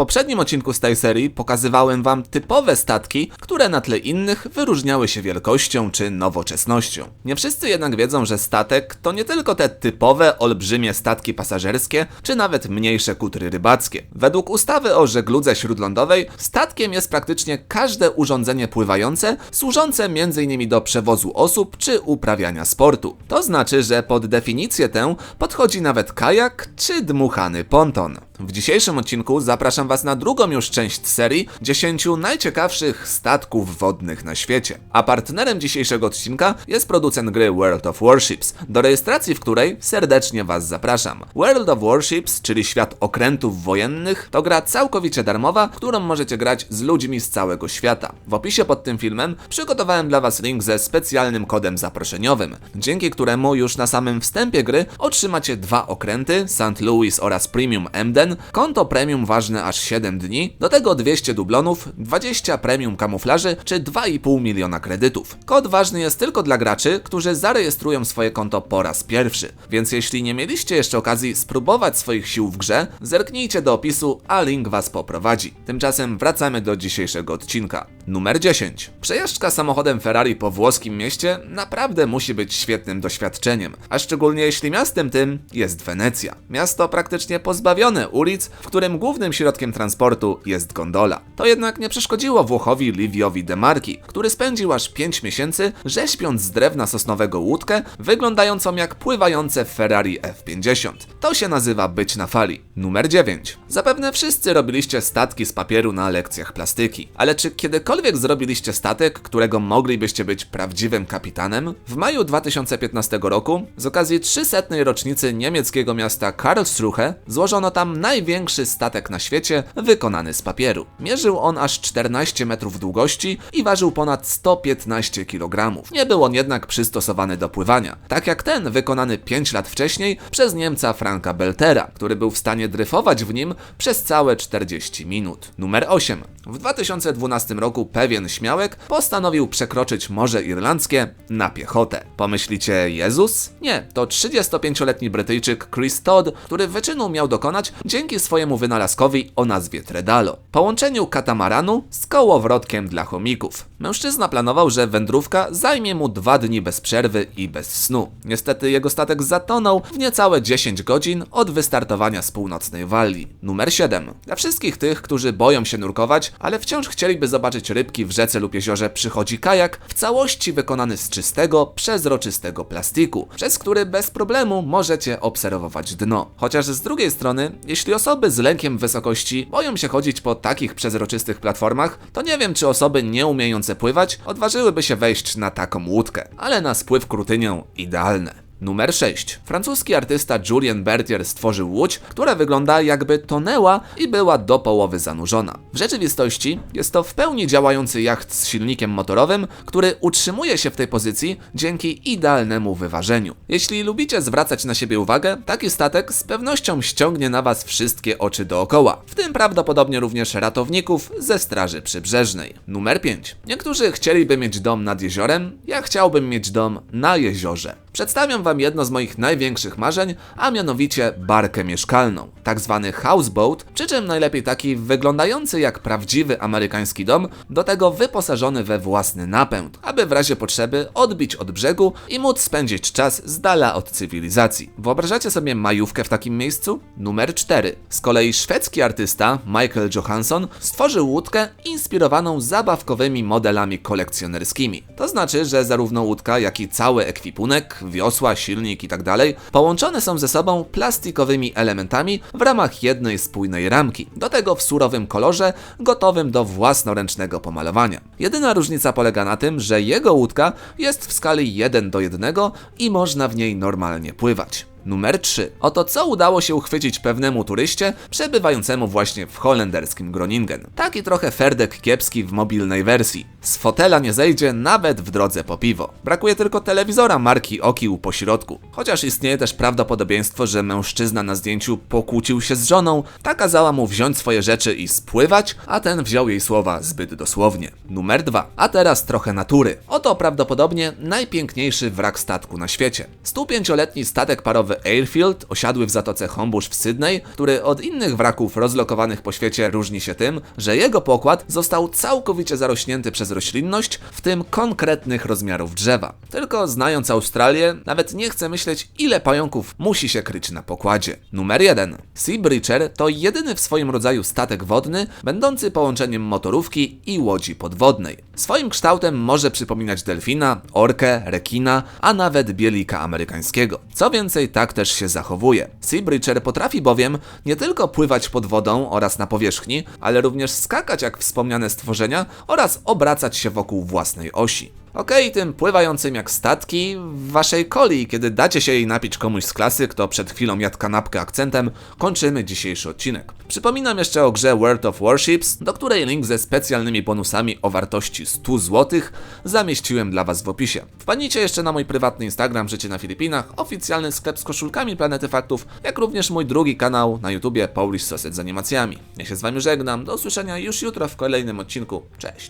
poprzednim odcinku z tej serii pokazywałem wam typowe statki, które na tle innych wyróżniały się wielkością czy nowoczesnością. Nie wszyscy jednak wiedzą, że statek to nie tylko te typowe, olbrzymie statki pasażerskie, czy nawet mniejsze kutry rybackie. Według ustawy o żegludze śródlądowej, statkiem jest praktycznie każde urządzenie pływające, służące m.in. do przewozu osób czy uprawiania sportu. To znaczy, że pod definicję tę podchodzi nawet kajak czy dmuchany ponton. W dzisiejszym odcinku zapraszam Was na drugą już część serii 10 najciekawszych statków wodnych na świecie. A partnerem dzisiejszego odcinka jest producent gry World of Warships, do rejestracji w której serdecznie Was zapraszam. World of Warships, czyli świat okrętów wojennych, to gra całkowicie darmowa, którą możecie grać z ludźmi z całego świata. W opisie pod tym filmem przygotowałem dla Was link ze specjalnym kodem zaproszeniowym, dzięki któremu już na samym wstępie gry otrzymacie dwa okręty, St. Louis oraz Premium Emden, konto premium ważne aż 7 dni, do tego 200 dublonów, 20 premium kamuflaży czy 2,5 miliona kredytów. Kod ważny jest tylko dla graczy, którzy zarejestrują swoje konto po raz pierwszy, więc jeśli nie mieliście jeszcze okazji spróbować swoich sił w grze, zerknijcie do opisu, a link was poprowadzi. Tymczasem wracamy do dzisiejszego odcinka. Numer 10. Przejażdżka samochodem Ferrari po włoskim mieście naprawdę musi być świetnym doświadczeniem, a szczególnie jeśli miastem tym jest Wenecja. Miasto praktycznie pozbawione ulic, w którym głównym środkiem transportu jest gondola. To jednak nie przeszkodziło Włochowi Liviowi De Marchi, który spędził aż 5 miesięcy rzeźbiąc z drewna sosnowego łódkę, wyglądającą jak pływające Ferrari F50. To się nazywa być na fali. Numer 9. Zapewne wszyscy robiliście statki z papieru na lekcjach plastyki, ale czy kiedykolwiek zrobiliście statek, którego moglibyście być prawdziwym kapitanem? W maju 2015 roku, z okazji 300. rocznicy niemieckiego miasta Karlsruhe, złożono tam największy statek na świecie wykonany z papieru. Mierzył on aż 14 metrów długości i ważył ponad 115 kg. Nie był on jednak przystosowany do pływania, tak jak ten wykonany 5 lat wcześniej przez Niemca Franka Beltera, który był w stanie dryfować w nim przez całe 40 minut. Numer 8. W 2012 roku pewien śmiałek postanowił przekroczyć Morze Irlandzkie na piechotę. Pomyślicie, Jezus? Nie, to 35-letni Brytyjczyk Chris Todd, który wyczynu miał dokonać dzięki swojemu wynalazkowi o nazwie Tredalo. Połączeniu katamaranu z kołowrotkiem dla chomików. Mężczyzna planował, że wędrówka zajmie mu dwa dni bez przerwy i bez snu. Niestety jego statek zatonął w niecałe 10 godzin od wystartowania z północnej Walii. Numer 7. Dla wszystkich tych, którzy boją się nurkować, ale wciąż chcieliby zobaczyć rybki w rzece lub jeziorze, przychodzi kajak w całości wykonany z czystego, przezroczystego plastiku, przez który bez problemu możecie obserwować dno. Chociaż z drugiej strony, jeśli osoby z lękiem wysokości boją się chodzić po takich przezroczystych platformach, to nie wiem, czy osoby nie umiejące pływać odważyłyby się wejść na taką łódkę, ale na spływ krutynią idealne. Numer 6. Francuski artysta Julien Berthier stworzył łódź, która wygląda jakby tonęła i była do połowy zanurzona. W rzeczywistości jest to w pełni działający jacht z silnikiem motorowym, który utrzymuje się w tej pozycji dzięki idealnemu wyważeniu. Jeśli lubicie zwracać na siebie uwagę, taki statek z pewnością ściągnie na was wszystkie oczy dookoła, w tym prawdopodobnie również ratowników ze Straży Przybrzeżnej. Numer 5. Niektórzy chcieliby mieć dom nad jeziorem, ja chciałbym mieć dom na jeziorze. Przedstawiam Wam jedno z moich największych marzeń, a mianowicie barkę mieszkalną, tak zwany houseboat, przy czym najlepiej taki wyglądający jak prawdziwy amerykański dom, do tego wyposażony we własny napęd, aby w razie potrzeby odbić od brzegu i móc spędzić czas z dala od cywilizacji. Wyobrażacie sobie majówkę w takim miejscu? Numer 4. Z kolei szwedzki artysta Michael Johansson stworzył łódkę inspirowaną zabawkowymi modelami kolekcjonerskimi. To znaczy, że zarówno łódka, jak i cały ekwipunek wiosła, silnik itd. Tak połączone są ze sobą plastikowymi elementami w ramach jednej spójnej ramki. Do tego w surowym kolorze, gotowym do własnoręcznego pomalowania. Jedyna różnica polega na tym, że jego łódka jest w skali 1 do 1 i można w niej normalnie pływać. Numer 3. Oto co udało się uchwycić pewnemu turyście przebywającemu właśnie w holenderskim Groningen. Taki trochę ferdek kiepski w mobilnej wersji. Z fotela nie zejdzie nawet w drodze po piwo. Brakuje tylko telewizora marki Okił po środku. Chociaż istnieje też prawdopodobieństwo, że mężczyzna na zdjęciu pokłócił się z żoną, ta kazała mu wziąć swoje rzeczy i spływać, a ten wziął jej słowa zbyt dosłownie. Numer 2. A teraz trochę natury. Oto prawdopodobnie najpiękniejszy wrak statku na świecie. 105-letni statek parowy Airfield, osiadły w zatoce Homebush w Sydney, który od innych wraków rozlokowanych po świecie różni się tym, że jego pokład został całkowicie zarośnięty przez roślinność, w tym konkretnych rozmiarów drzewa. Tylko znając Australię, nawet nie chcę myśleć, ile pająków musi się kryć na pokładzie. Numer 1. Sea Breacher to jedyny w swoim rodzaju statek wodny, będący połączeniem motorówki i łodzi podwodnej. Swoim kształtem może przypominać delfina, orkę, rekina, a nawet bielika amerykańskiego. Co więcej, tak też się zachowuje. Sea Breacher potrafi bowiem nie tylko pływać pod wodą oraz na powierzchni, ale również skakać jak wspomniane stworzenia oraz obracać się wokół własnej osi. Okej, tym pływającym jak statki w waszej coli, kiedy dacie się jej napić komuś z klasy, kto przed chwilą jadł kanapkę akcentem, kończymy dzisiejszy odcinek. Przypominam jeszcze o grze World of Warships, do której link ze specjalnymi bonusami o wartości 100 zł zamieściłem dla was w opisie. Wpadnijcie jeszcze na mój prywatny Instagram Życie na Filipinach, oficjalny sklep z koszulkami Planety Faktów, jak również mój drugi kanał na YouTubie Polish Sausage z animacjami. Ja się z wami żegnam, do usłyszenia już jutro w kolejnym odcinku. Cześć!